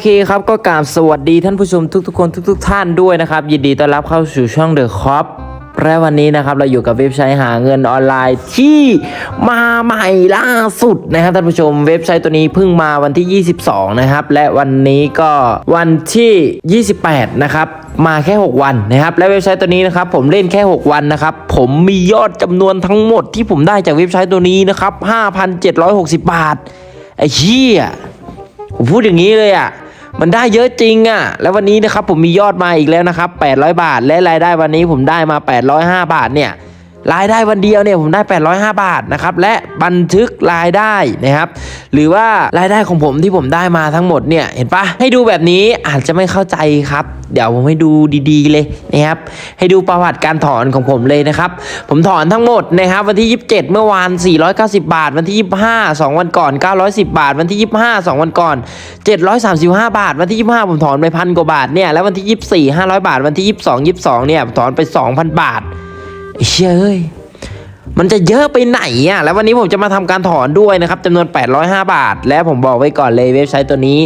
เคครับก็กราบสวัสดีท่านผู้ชมทุกๆคนทุก ๆ ท่านด้วยนะครับ ยินดีต้อนรับเข้าสู่ช่องเดอะคอปและวันนี้นะครับเราอยู่กับเว็บไซต์หาเงินออนไลน์ที่มาใหม่ล่าสุดนะครับท่านผู้ชมเว็บไซต์ตัวนี้เพิ่งมาวันที่ 22 นะครับ และวันนี้ก็วันที่ 28 นะครับมาแค่ 6 วันนะครับและเว็บไซต์ตัวนี้นะครับผมเล่นแค่ 6 วันนะครับผมมียอดจำนวนทั้งหมดที่ผมได้จากเว็บไซต์ตัวนี้นะครับ 5,760 บาทไอ้เหี้ยผมพูดอย่างนี้เลยอะ มันได้เยอะจริงอะ แล้ววันนี้นะครับผมมียอดมาอีกแล้วนะครับ800 บาท และรายได้วันนี้ผมได้มา 805 บาทเนี่ย รายได้วันเดียวเนี่ยผมได้ 805 บาทนะครับและบันทึกรายได้นะครับ หรือว่ารายได้ของผมที่ผมได้มาทั้งหมดเนี่ยเห็นปะให้ดูแบบนี้อาจจะไม่เข้าใจครับ เดี๋ยวผมให้ดูดีๆเลยนะครับ ให้ดูประวัติการถอนของผมเลยนะครับ ผมถอนทั้งหมดนะครับ วันที่ 27 เมื่อวาน 490 บาท วันที่ 25 2 วันก่อน 910 บาท วันที่ 25 2 วันก่อน 735 บาท วันที่ 25 ผมถอนไปพันกว่าบาทเนี่ยแล้ววันที่ 24 500 บาท วันที่ 22 22เนี่ยถอนไป 2,000 บาท เชื่อเอ้ยมันจะเยอะไปไหนอะ แล้ววันนี้ผมจะมาทำการถอนด้วยนะครับจำนวน 805 บาท และผมบอกไว้ก่อนเลยเว็บไซต์ตัวนี้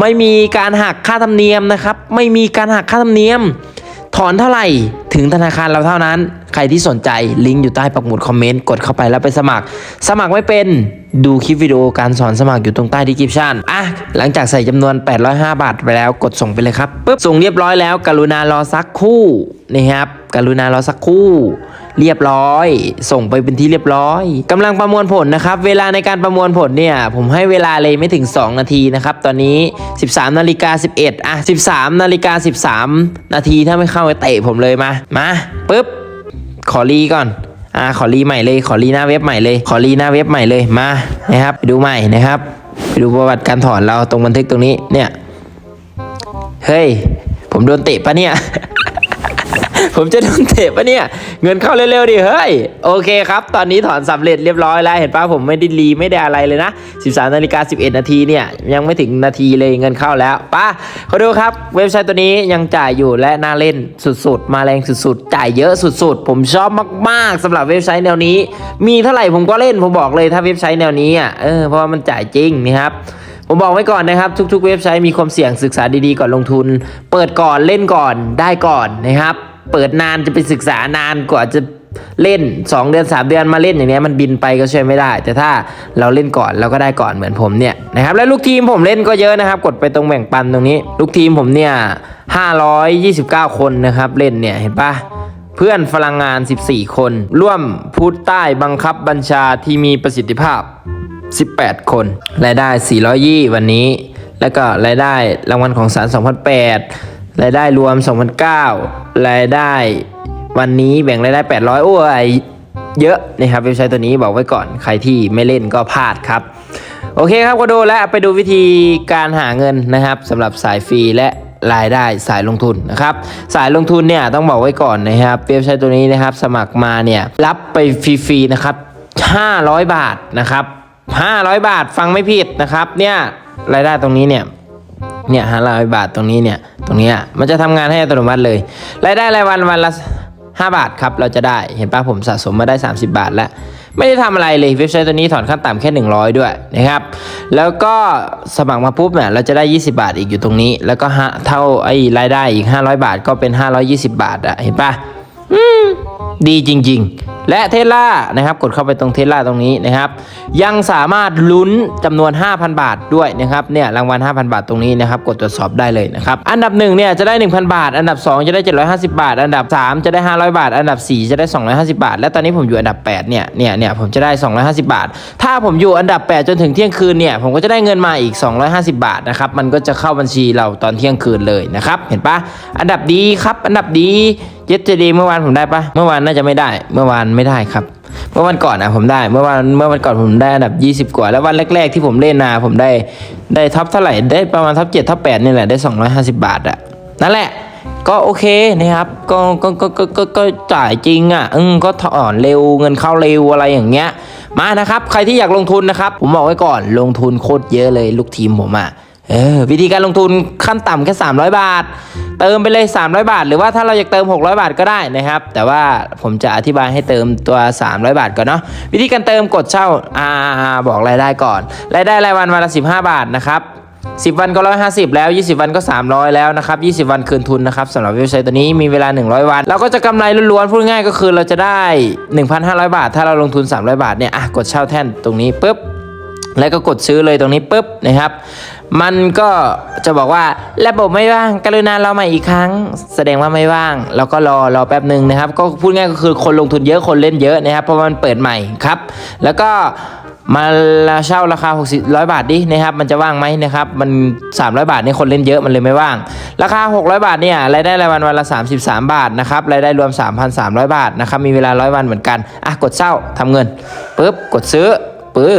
ไม่มีการหักค่าธรรมเนียมนะครับ ไม่มีการหักค่าธรรมเนียม ถอนเท่าไหร่ถึงธนาคารเราเท่านั้น ใครที่สนใจลิงก์อยู่ใต้ปักหมุดคอมเมนต์กดเข้าไปแล้วไปสมัคร สมัครไม่เป็นดูคลิปวิดีโอการสอนสมัครอยู่ตรงใต้ดีคริปชันอะหลังจากใส่จำนวน 805 บาทไปแล้วกดส่งไปเลยครับปุ๊บส่งเรียบร้อยแล้ว กรุณารอสักคู่นะครับกรุณารอสักคู่ เรียบร้อย ส่งไปเป็นที่เรียบร้อยกำลังประมวลผลนะครับ เวลาในการประมวลผลเนี่ย ผมให้เวลาเลยไม่ถึง 2 นาทีนะครับ ตอนนี้ 13นาฬิกา11อะ13นาฬิกา13 นาทีถ้าไม่เข้าไปเตะผมเลยมา มาปุ๊บ ขอรีก่อนอ่าขอรีใหม่เลยขอรีหน้าเว็บใหม่เลยขอรีหน้าเว็บใหม่เลยมานะครับไปดูใหม่นะครับไปดูประวัติการถอนเราตรงบันทึกตรงนี้เนี่ยเฮ้ยผมโดนเตะปะเนี่ย ผมจะโดนเตะปะเนี่ย เงินเข้าเร็วๆดิเฮ้ย โอเคครับ ตอนนี้ถอนสำเร็จเรียบร้อยแล้ว เห็นปะผมไม่ได้รีไม่ได้อะไรเลยนะ 13นาฬิกา11 นาทีเนี่ย ยังไม่ถึงนาทีเลยเงินเข้าแล้วป้าเขาดูครับ เว็บไซต์ตัวนี้ยังจ่ายอยู่และน่าเล่นสุดๆ มาแรงสุดๆ จ่ายเยอะสุดๆ ผมชอบมากๆสำหรับเว็บไซต์แนวนี้ มีเท่าไหร่ผมก็เล่นผมบอกเลยถ้าเว็บไซต์แนวนี้อะเออเพราะว่ามันจ่ายจริงนะครับ ผมบอกไว้ก่อนนะครับ ทุก ๆ เว็บไซต์มีความเสี่ยงศึกษาดีๆก่อนลงทุน เปิดก่อนเล่นก่อนได้ก่อนนะครับ เปิดนานจะไปศึกษานานกว่าจะเล่น 2 เดือน 3 เดือนมาเล่นอย่างเนี้ยมันบินไปก็ช่วยไม่ได้ แต่ถ้าเราเล่นก่อนเราก็ได้ก่อนเหมือนผมเนี่ยนะครับแล้วลูกทีมผมเล่นก็เยอะนะครับ กดไปตรงแบ่งปันตรงนี้ ลูกทีมผมเนี่ย529 คนนะครับเล่นเนี่ยเห็นปะเพื่อนพลังงาน 14 คน ร่วมพูดใต้บังคับบัญชาที่มีประสิทธิภาพ 18 คนรายได้ 400ยี่วันนี้ แล้วก็รายได้รางวัลของศาล2008รายได้รวม 2009รายได้วันนี้แบ่งรายได้ 800 โอ้ยเยอะนะครับเว็บไซต์ตัวนี้บอกไว้ก่อนใครที่ไม่เล่นก็พลาดครับ โอเคครับก็ดูและไปดูวิธีการหาเงินนะครับสำหรับสายฟรีและรายได้สายลงทุนนะครับสายลงทุนเนี่ยต้องบอกไว้ก่อนนะครับเว็บไซต์ตัวนี้นะครับสมัครมาเนี่ยรับไปฟรีๆนะครับ500 บาทนะครับ 500 บาทฟังไม่ผิดนะครับ เนี่ยรายได้ตรงนี้เนี่ยเนี่ยห้าร้อยบาทตรงนี้เนี่ยตรงนี้มันจะทำงานให้อัตโนมัติเลยรายได้รายวันวันละ5 บาทครับเราจะได้เห็นปะผมสะสมมาได้ 30 บาทแล้ว ไม่ได้ทำอะไรเลยเว็บไซต์ตัวนี้ถอนขั้นต่ำแค่ 100 ด้วยนะครับแล้วก็สมัครมาปุ๊บเนี่ยเราจะได้ 20 บาทอีกอยู่ตรงนี้ แล้วก็เท่าไอ้รายได้อีก 500 บาทก็เป็น 520 บาทอะเห็นปะ ดีจริง ๆ และเทสลานะครับ กดเข้าไปตรงเทสลาตรงนี้นะครับ ยังสามารถลุ้นจำนวน 5,000 บาทด้วยนะครับเนี่ยรางวัล 5,000 บาทตรงนี้นะครับ กดตรวจสอบได้เลยนะครับ อันดับ1เนี่ยจะได้ 1,000 บาท อันดับ 2 จะได้ 750 บาท อันดับ 3 จะได้ 500 บาท อันดับ 4 จะได้ 250 บาท และตอนนี้ผมอยู่อันดับ 8 เนี่ยเนี่ยเนี่ยผมจะได้ 250 บาท ถ้าผมอยู่อันดับ 8 จนถึงเที่ยงคืนเนี่ยผมก็จะได้เงินมาอีก 250 บาทนะครับมันก็จะเข้าบัญชีเราตอนเที่ยงคืนเลยนะครับเห็นปะอันดับดีครับอันดับดีเจ็ดจะดีเมื่อวานผมได้ปะเมื่อวานน่าจะไม่ได้ เมื่อวานไม่ได้ครับ เมื่อวันก่อนนะผมได้ เมื่อวันเมื่อวันก่อนผมได้อันดับ 20 กว่า แล้ววันแรกๆที่ผมเล่นนาผมได้ได้ท็อปเท่าไหร่ได้ประมาณท็อป7ท็อป8นี่แหละได้ 250 บาทอะนั่นแหละก็โอเคนะครับก็ก็ก็ก็ก็ก็จ่ายจริงอะอืมก็ถอนเร็วเงินเข้าเร็วอะไรอย่างเงี้ย มานะครับ ใครที่อยากลงทุนนะครับ ผมบอกไว้ก่อนลงทุนโคตรเยอะเลยลูกทีมผมอะ เออวิธีการลงทุนขั้นต่ำแค่ 300 บาท เติมไปเลย 300 บาท หรือว่าถ้าเราอยากเติม 600 บาทก็ได้นะครับ แต่ว่าผมจะอธิบายให้เติมตัว 300 บาทก่อนเนาะวิธีการเติมกดเช่าอ่าบอกรายได้ก่อนรายได้รายวันวันละ 15 บาทนะครับ10 วันก็ 150 แล้ว 20 วันก็ 300 แล้วนะครับ 20 วันคืนทุนนะครับสำหรับเว็บไซต์ตัวนี้มีเวลา 100 วัน เราก็จะกำไรล้วนๆพูดง่ายก็คือเราจะได้ 1,500 บาท ถ้าเราลงทุน 300 บาทเนี่ยอะกดเช่าแท่นตรงนี้ปุ๊บแล้วก็กดซื้อเลยตรงนี้ปุ๊บนะครับ มันก็จะบอกว่าระบบไม่ว่างกรุณาเราใหม่อีกครั้ง แสดงว่าไม่ว่าง แล้วก็รอรอแป๊บหนึ่งนะครับ ก็พูดง่ายก็คือคนลงทุนเยอะคนเล่นเยอะนะครับเพราะมันเปิดใหม่ครับ แล้วก็มาเช่าราคา 60 100 บาทดินะครับมันจะว่างไหมนะครับมัน 300 บาทนี่คนเล่นเยอะมันเลยไม่ว่าง ราคา 600 บาทเนี่ยรายได้รายวันวันละ 33 บาทนะครับรายได้รวม 3,300 บาทนะครับมีเวลา 100 วันเหมือนกันอะกดเช่าทำเงินปุ๊บกดซื้อปุ๊บ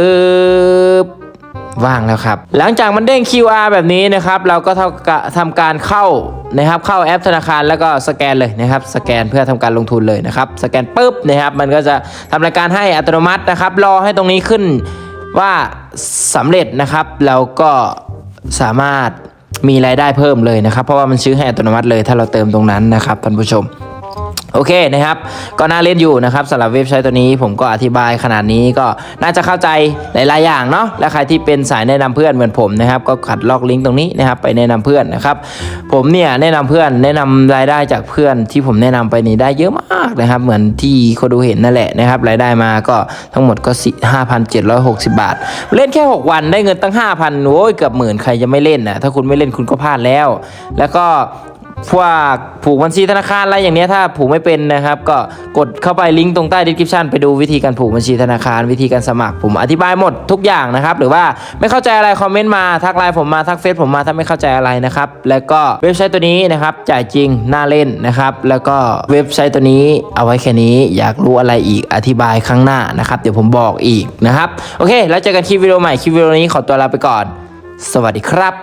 ว่างแล้วครับ หลังจากมันเด้ง QR แบบนี้นะครับ เราก็ทำการเข้านะครับ เข้าแอปธนาคารแล้วก็สแกนเลยนะครับ สแกนเพื่อทำการลงทุนเลยนะครับ สแกนปุ๊บนะครับ มันก็จะทำรายการให้อัตโนมัตินะครับ รอให้ตรงนี้ขึ้นว่าสำเร็จนะครับเราก็สามารถมีรายได้เพิ่มเลยนะครับ เพราะว่ามันซื้อให้อัตโนมัติเลย ถ้าเราเติมตรงนั้นนะครับท่านผู้ชม โอเคนะครับ ก็น่าเล่นอยู่นะครับสำหรับเว็บไซต์ตัวนี้ผมก็อธิบายขนาดนี้ก็น่าจะเข้าใจหลาย ๆ อย่างเนาะและใครที่เป็นสายแนะนำเพื่อนเหมือนผมนะครับ ก็ขัดลอกลิงก์ตรงนี้นะครับไปแนะนำเพื่อนนะครับ ผมเนี่ยแนะนำเพื่อนแนะนำรายได้จากเพื่อนที่ผมแนะนำไปนี่ได้เยอะมากนะครับ เหมือนที่คนดูเห็นนั่นแหละนะครับ รายได้มาก็ทั้งหมดก็5,760 บาท เล่นแค่ 6 วันได้เงินตั้ง 5,000โอ้ยเกือบหมื่นใครจะไม่เล่นนะถ้าคุณไม่เล่นคุณก็พลาดแล้ว แล้วก็ พวกผูกบัญชีธนาคารอะไรอย่างเนี้ยถ้าผูกไม่เป็นนะครับ ก็กดเข้าไปลิงก์ตรงใต้ description ไปดูวิธีการผูกบัญชีธนาคาร วิธีการสมัครผมอธิบายหมดทุกอย่างนะครับ หรือว่าไม่เข้าใจอะไรคอมเมนต์มาทักไลน์ผมมาทักเฟซผมมาถ้าไม่เข้าใจอะไรนะครับ แล้วก็เว็บไซต์ตัวนี้นะครับจ่ายจริงน่าเล่นนะครับ แล้วก็เว็บไซต์ตัวนี้เอาไว้แค่นี้อยากรู้อะไรอีกอธิบายครั้งหน้านะครับ เดี๋ยวผมบอกอีกนะครับโอเค แล้วเจอกันคลิปวิดีโอใหม่คลิปวิดีโอนี้ขอตัวลาไปก่อน สวัสดีครับ